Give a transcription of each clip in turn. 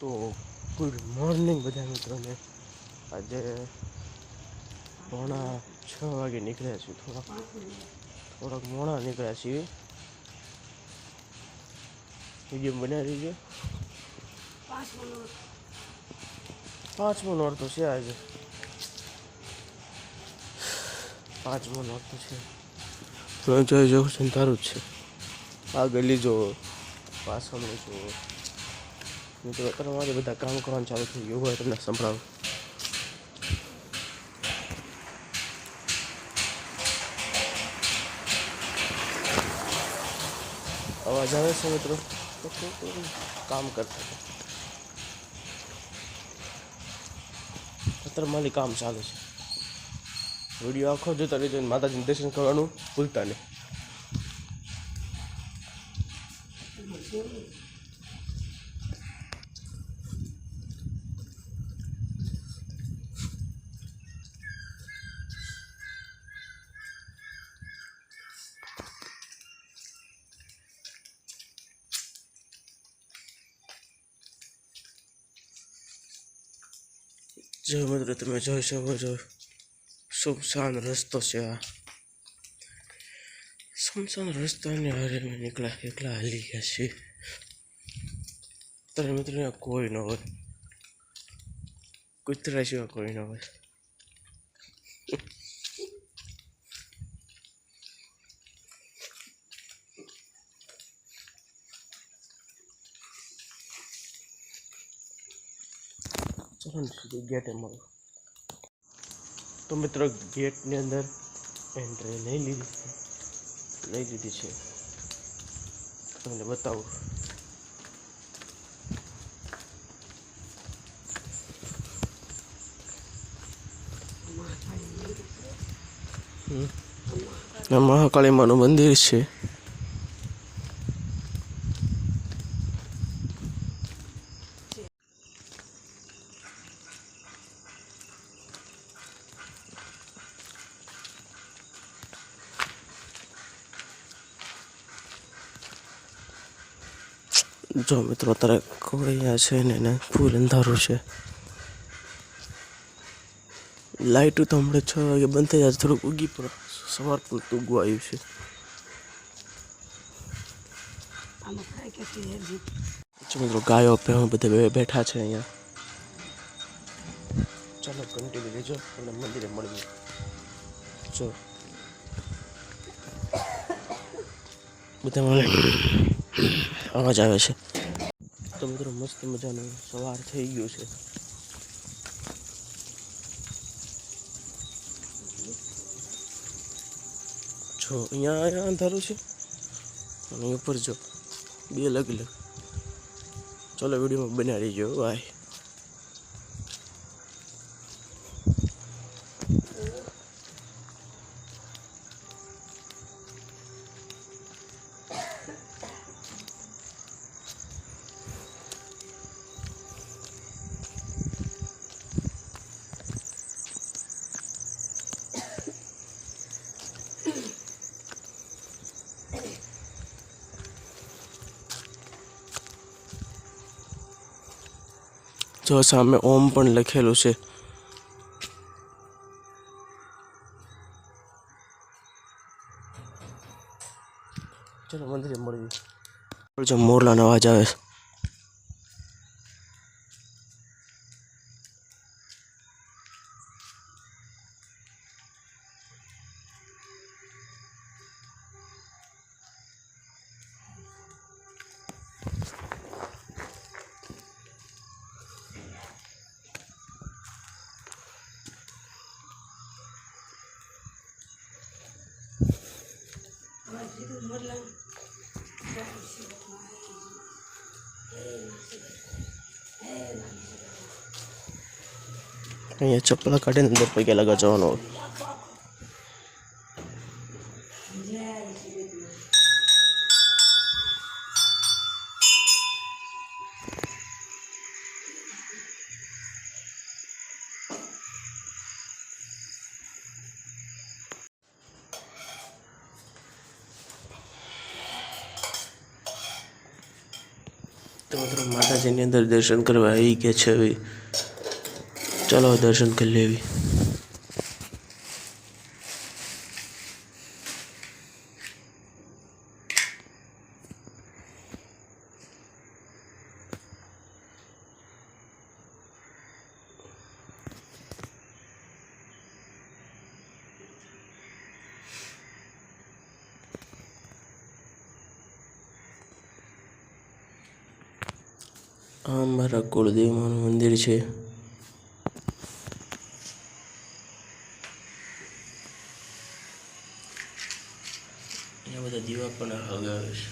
તો good morning બધા મિત્રોને. આજે પોણા છ વાગે નીકળ્યા છીએ થોડાક થોડાક મોડા નીકળ્યા છીએ. વીડિયો બનાવી દીજો. પાંચમો નોર તો છે આજે. પાંચમો નોર તો છે. ફ્રેન્ચાઇઝ જવું છે તારું જ છે. આ ગલી જો પાછળ જો. મિત્રો અત્યારે બધા કામ કરવાનું ચાલુ થઈ ગયું. હોય તમને સંભળાવું. અવાજ આવે છે મિત્રો? કામ કરતા. અત્યારે મારી કામ ચાલે છે. વીડિયો આખો જોતા રહેજો માતાજીનું દર્શન કરવાનું ભૂલતા નહીં. જો મિત્રો તમે જોઈ શકો છો સુમસાન રસ્તો છે આ સુમસાન રસ્તાની હારે અમે નીકળ્યા એકલા હાલી ગયા છીએ ત્યારે મિત્રો કોઈ ન હોય કૂતરા સિવાય કોઈ ન હોય ચલો ગેટે મળો તો મિત્રો ગેટની અંદર એન્ટ્રી લઈ લીધી લઈ લીધી છે. તમને બતાવું. મહાકાળી માનું મંદિર છે. જો મિત્રો અત્યારે અહીંયા છે ને એને ફૂલ અંધારું છે. લાઇટ તો હમણાં છ વાગે બંધ થઈ જાય થોડુંક ઉગી પણ સવાર પૂરતું ઉગવા આવ્યું છે. જો મિત્રો ગાયો ભેહો બધા બેઠા છે અહીંયા. ચાલો કન્ટિન્યુ લેજો અને મંદિરે મળીએ. જો. બધા મને અવાજ આવે છે. તો મિત્રો મસ્ત મજાનો સવાર થઈ ગયું છે. જો અહીંયા અહીંયા અંધારું છે. અને ઉપર જો બે અલગ અલગ ચલો વિડીયોમાં બનાવી રહીજો બાય જો સામે ઓમ પણ લખેલું છે. ચલો મંદિરે મળીએ. મોરલાનો અવાજ આવે છે. અહીંયા ચપ્પલ કાઢીને અંદર પૈકી લગા જવાનું હોય તો માતાજીની અંદર દર્શન કરવા આવી ગયા છે હવે. ચાલો દર્શન કરી લેવી. આ મારા કુળદેવમાનું મંદિર છે. બધા દીવા પણ હગાવે છે?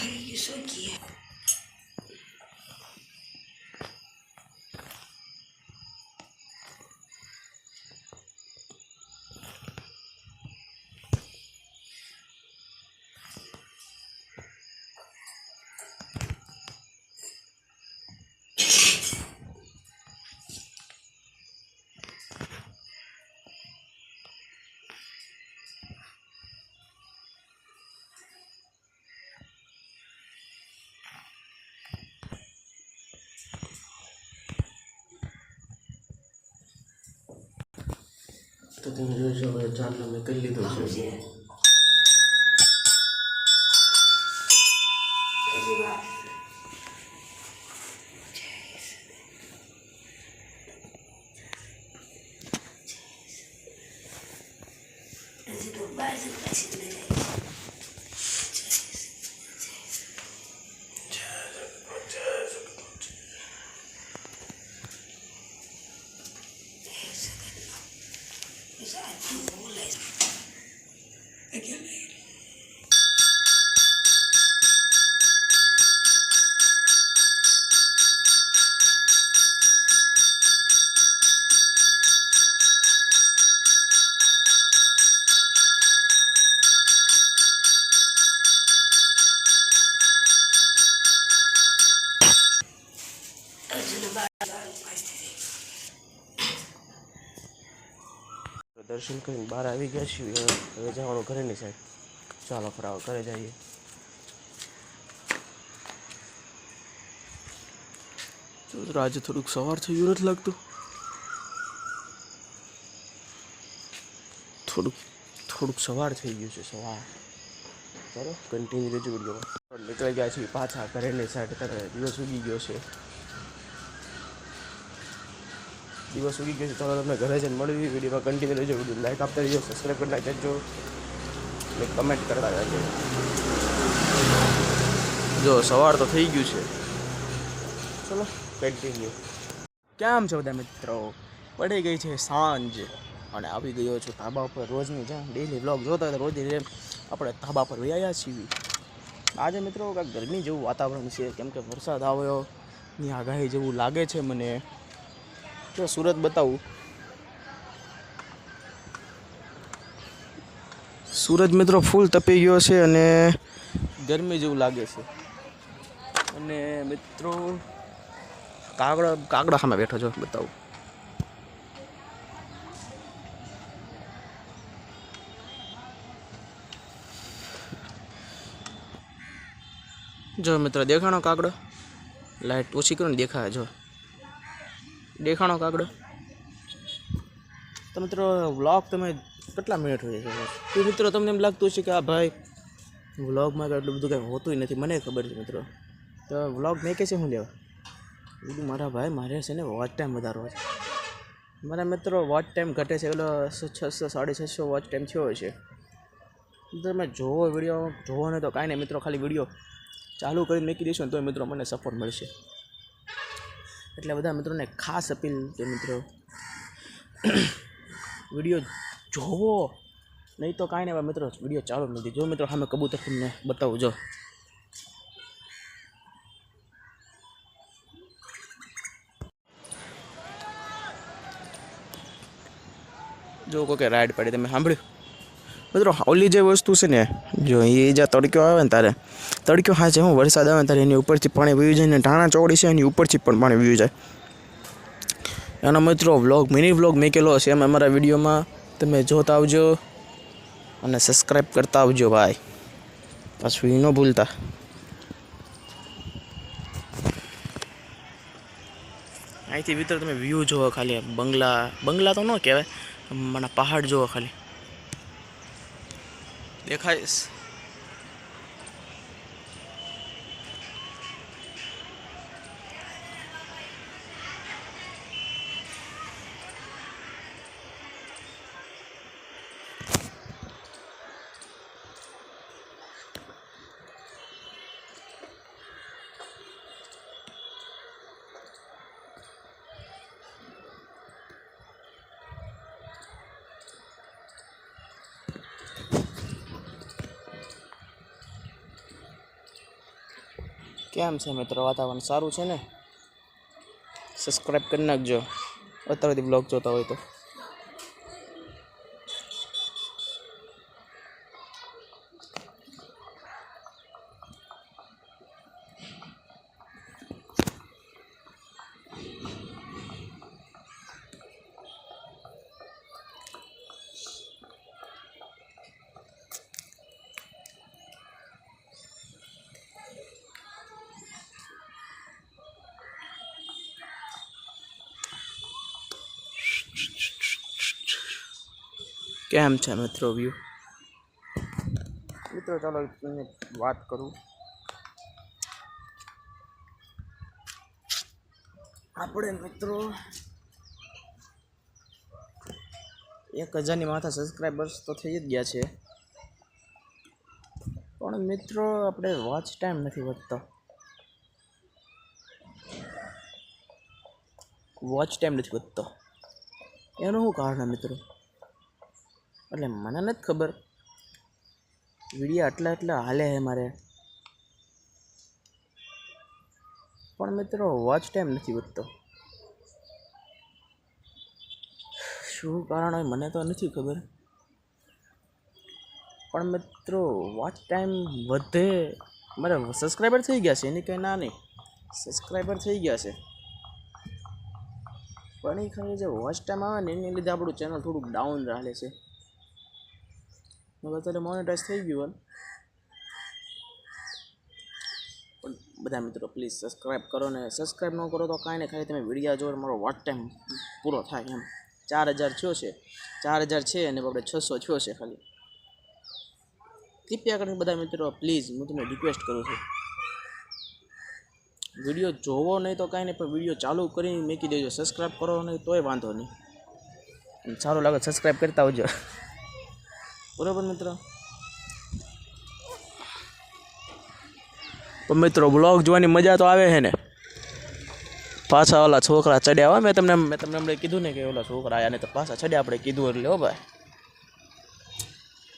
આપણે થઈ ગયું શું તો તમે જોશો હવે ચાંદલો મેં કરી લીધો છે. હજી તો દર્શન કરીને બહાર આવી ગયા છીએ. હવે જવાનું ઘરેની સાઈડ ચાલો ફરાવ ઘરે જઈએ. આજે થોડુંક સવાર થયું નથી લાગતું. થોડુંક થોડુંક સવાર થઈ ગયું છે, સવાર. ચાલો કન્ટિન્યુ રહેજો વિડીયોમાં. નીકળી ગયા છીએ પાછા ઘરેની સાઈડ ત્યારે દિવસ ઉગી ગયો છે. દિવસ ઉગી ગયો છે, ચાલો તમને ઘરે જઈને મળવી વિડીયોમાં કન્ટિન્યુ રહેજો. વીડિયો લાઈક આપતા રહેજો. સબસ્ક્રાઈબ કરી નાખજો. અને કમેન્ટ કરતા રહેજો. જો, સવાર તો થઈ ગયું છે. ચલો કન્ટિન્યુ કેમ છો બધા મિત્રો? પડી ગઈ છે સાંજ અને આવી ગયો છું ધાબા ઉપર રોજની જ્યાં ડેલી વ્લોગ જોતા હોય તો રોજની જેમ આપણે ધાબા પર વયા છીએ. આજે મિત્રો કાંઈક ગરમી જેવું વાતાવરણ છે. કેમ કે વરસાદ આવ્યો, ની આગાહી જેવું લાગે છે મને. જો સુરત બતાવું. સુરત મિત્રો ફૂલ તપી ગયો છે અને ગરમી જેવું લાગે છે. અને મિત્રો, કાગડા કાગડા સામે બેઠો છો, બતાવું. જો મિત્રો, દેખાણો કાગડો. લાઈટ ઓછી કરો ને દેખાય જો. દેખાણો કાગડો. તો મિત્રો વ્લોગ તમે કેટલા મિનિટ હોય છે? તો મિત્રો તમને એમ લાગતું હશે કે આ ભાઈ વ્લોગમાં એટલું બધું કંઈ હોતું નથી. મને ખબર છે મિત્રો. તો વ્લોગ મેં કે છે હું લેવા? બીજું મારા ભાઈ મારે છે ને વોચ ટાઈમ વધારવો છે. મારા મિત્રો વોચ ટાઈમ ઘટે છે એટલે છસો સાડી છસો વોચ ટાઈમ થયો છે. તમે જોવો વીડિયો જોવો ને તો કાંઈ નહીં મિત્રો ખાલી વીડિયો ચાલુ કરીને મૂકી દઈશું ને તો મિત્રો મને સપોર્ટ મળશે. એટલે બધા મિત્રોને ખાસ અપીલ કે મિત્રો, વીડિયો જોવો. નહીં તો કાંઈ નહીં મિત્રો, વીડિયો ચાલુ નથી. જો મિત્રો, સામે કબૂતર તમને બતાવું, જો. જો કોઈ રાઈડ પાડી, તમે સાંભળ્યું? મિત્રો ઓલી જે વસ્તુ છે ને, જો એ જ્યાં તડક્યો આવે ને તારે, તડક્યો હા છે હું વરસાદ આવે ત્યારે એની ઉપરથી પાણી વહી જાય ને ઢાણા ચોકડી છે એની ઉપરથી પણ પાણી વહી જાય. એનો મિત્રો વ્લોગ મિની વ્લોગ મેકેલો છે એમ અમારા વિડીયોમાં. તમે જોતા આવજો અને સબસ્ક્રાઈબ કરતા આવજો ભાઈ. પાછું એ ન ભૂલતા. અહીંથી મિત્રો તમે વ્યૂ જોવો ખાલી બંગલા બંગલા તો ન કહેવાય મને પહાડ જુઓ ખાલી. દેખાય છે? કેમ છે મિત્રો? વાતાવરણ સારું છે ને? સબસ્ક્રાઈબ કરી નાખજો. અત્યારથી બ્લોગ જોતા હોય તો. કેમ છે મિત્રો વ્યૂ મિત્રો, ચાલો તમને વાત કરું. આપણે મિત્રો એક હજારની માથા સબસ્ક્રાઈબર્સ તો થઈ જ ગયા છે. પણ મિત્રો, આપણે વોચ ટાઈમ નથી વધતો. વોચ ટાઈમ નથી વધતો. એનું શું કારણ મિત્રો? એટલે મને નથી ખબર. વિડીયા આટલા આટલા હાલે છે મારે. પણ મિત્રો વોચ ટાઈમ નથી વધતો. શું કારણ હોય મને તો નથી ખબર. પણ મિત્રો વોચ ટાઈમ વધે. મારે સબસ્ક્રાઈબર થઈ ગયા છે, એની કંઈ ના નહીં. સબસ્ક્રાઈબર થઈ ગયા છે. પણ એ ખાલી જે વોચ ટાઈમ આવે ને એની લીધે આપણું ચેનલ થોડુંક ડાઉન ચાલે છે. હવે અત્યારે મોનેટાઈઝ થઈ ગયું પણ બધા મિત્રો પ્લીઝ સબસ્ક્રાઈબ કરો ને સબસ્ક્રાઈબ ન કરો તો કાંઈ નહીં ખાલી તમે વિડીયા જોવો મારો વોટ ટાઈમ પૂરો થાય એમ ચાર હજાર થયો છે ચાર હજાર છે અને આપણે છસો થયો છે ખાલી કૃપયા કરીને બધા મિત્રો પ્લીઝ હું તમને રિક્વેસ્ટ કરું છું વીડિયો જોવો નહીં તો કાંઈ નહીં પણ વીડિયો ચાલુ કરીને મૂકી દેજો સબસ્ક્રાઈબ કરો નહીં તોય વાંધો નહીં સારું લાગે સબસ્ક્રાઈબ કરતા આવજો બરોબર મિત્રો? પણ મિત્રો બ્લોગ જોવાની મજા તો આવે છે ને. પાછા ઓલા છોકરા ચડ્યા હોય મેં તમને મેં તમને હમણાં કીધું ને કે ઓલા છોકરા આને તો પાછા ચડ્યા આપણે, કીધું એટલે હો ભાઈ.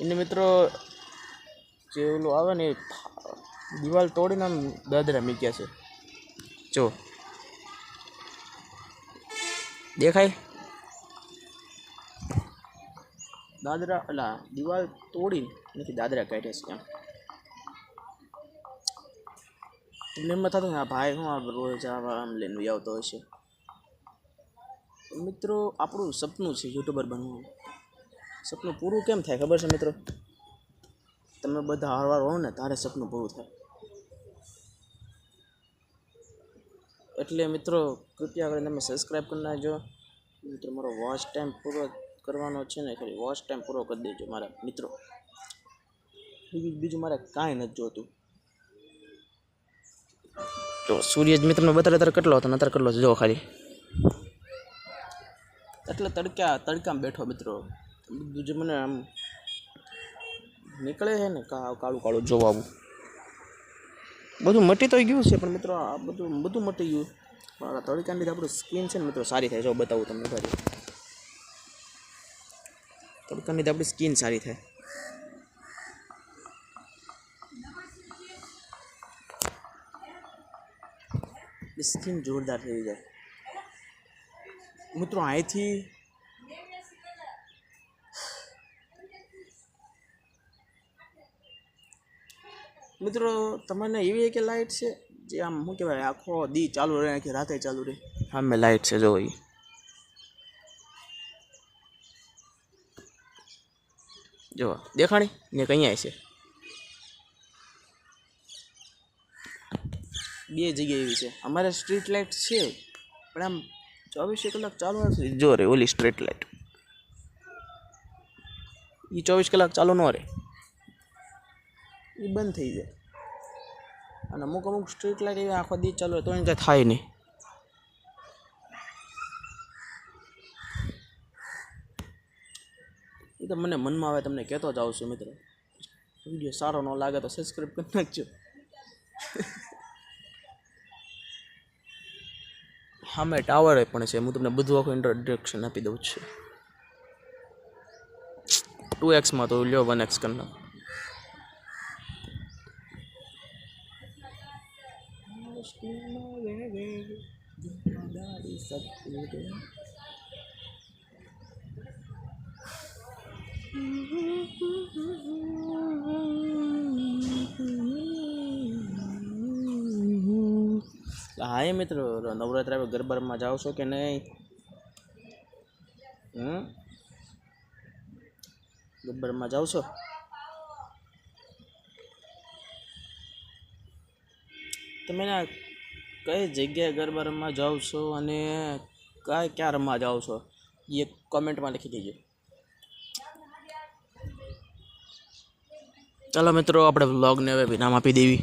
એને મિત્રો, જે ઓલું આવે ને એ દિવાલ તોડીને આમ દાદરા મીક્યા છે. જો. દેખાય? દાદરા એટલે દિવાલ તોડી નથી દાદરા કાઢે છે એમ. એમને એમ થતું ને આ ભાઈ શું આ રોજ આમ લઈને આવતો હશે મિત્રો, આપણું સપનું છે યુટ્યુબર બનવું. સપનું પૂરું કેમ થાય ખબર છે મિત્રો? તમે બધા હરવાર હો ને, તારે સપનું પૂરું થાય. એટલે મિત્રો, કૃપયા કરીને તમે સબસ્ક્રાઈબ કરી નાખજો. મિત્રો, મારો વોચ ટાઈમ પૂરો કરવાનો છે ને ખાલી વોચ ટાઈમ પૂરો કરી દેજો મારા મિત્રો. બીજું બીજું મારે કાંઈ નથી જોતું. તો સૂર્ય જ મેં તમને બતાવ્યો ત્યારે કેટલો હતો અત્યારે કેટલો જો ખાલી. એટલે તડકા તડકામાં બેઠો મિત્રો. બધું જે મને આમ નીકળે છે ને કાળું કાળું જોવા આવું બધું મટી તો ગયું છે પણ મિત્રો આ બધું બધું મટી ગયું. પણ તડકાને લીધે આપણું સ્કિન છે ને મિત્રો સારી થાય જો બતાવું તમને ઘરે તડકો તડકાની લીધે આપણી સ્કિન સારી થાય સ્કિન જોરદાર થઈ જાય મિત્રો અહીંથી મિત્રો તમને એવી એક લાઇટ છે જે આમ શું કહેવાય આખો દી ચાલુ રહે કે રાતે ચાલુ રહે હા મેં લાઇટ છે જો જો દેખાણી? ને કંઈ છે. બે જગ્યા એવી છે. અમારે સ્ટ્રીટ લાઇટ છે, પણ આમ ચોવીસે કલાક ચાલુ નથી જો રે, ઓલી સ્ટ્રીટ લાઇટ એ ચોવીસ કલાક ચાલુ ન રહે. એ બંધ થઈ જાય. અને અમુક અમુક સ્ટ્રીટ લાઇટ એવી આખો દી ચાલુ હોય તો એને કાંઈ થાય નહીં. એ તો મને મનમાં આવે તમને કહેતો જ આવશું મિત્રો. વીડિયો સારો ન લાગે તો સબસ્ક્રાઈબ કરી નાખજો. સામે ટાવર પણ છે. હું તમને બધું આખું ઇન્ટ્રોડક્શન આપી દઉં છું. ટુ એક્સમાં તો લ્યો વન એક્સ કરી નાખો. હા એ મિત્રો, નવરાત્રા હવે ગરબામાં જાઓ છો કે નહીં? હમ? ગરબામાં જાઓ છો? તમે ના કઈ જગ્યાએ ગરબા રમવા જાઓ છો અને કયા ક્યાં રમવા જાઓ છો? એ કોમેન્ટમાં લખી દેજો. ચાલો મિત્રો, આપણે વ્લોગને હવે વિરામ આપી દેવી.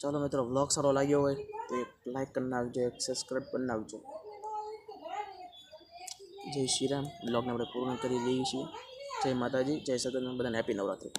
ચાલો મિત્રો વ્લોગ સારો લાગ્યો હોય તો એક લાઈક કરી નાખજો, એક સબસ્ક્રાઈબ કરી નાખજો. જય શ્રી રામ. વ્લોગને આપણે પૂર્ણ કરી દઈએ છીએ જય માતાજી, જય સદન બધાને હેપી નવરાત્રી.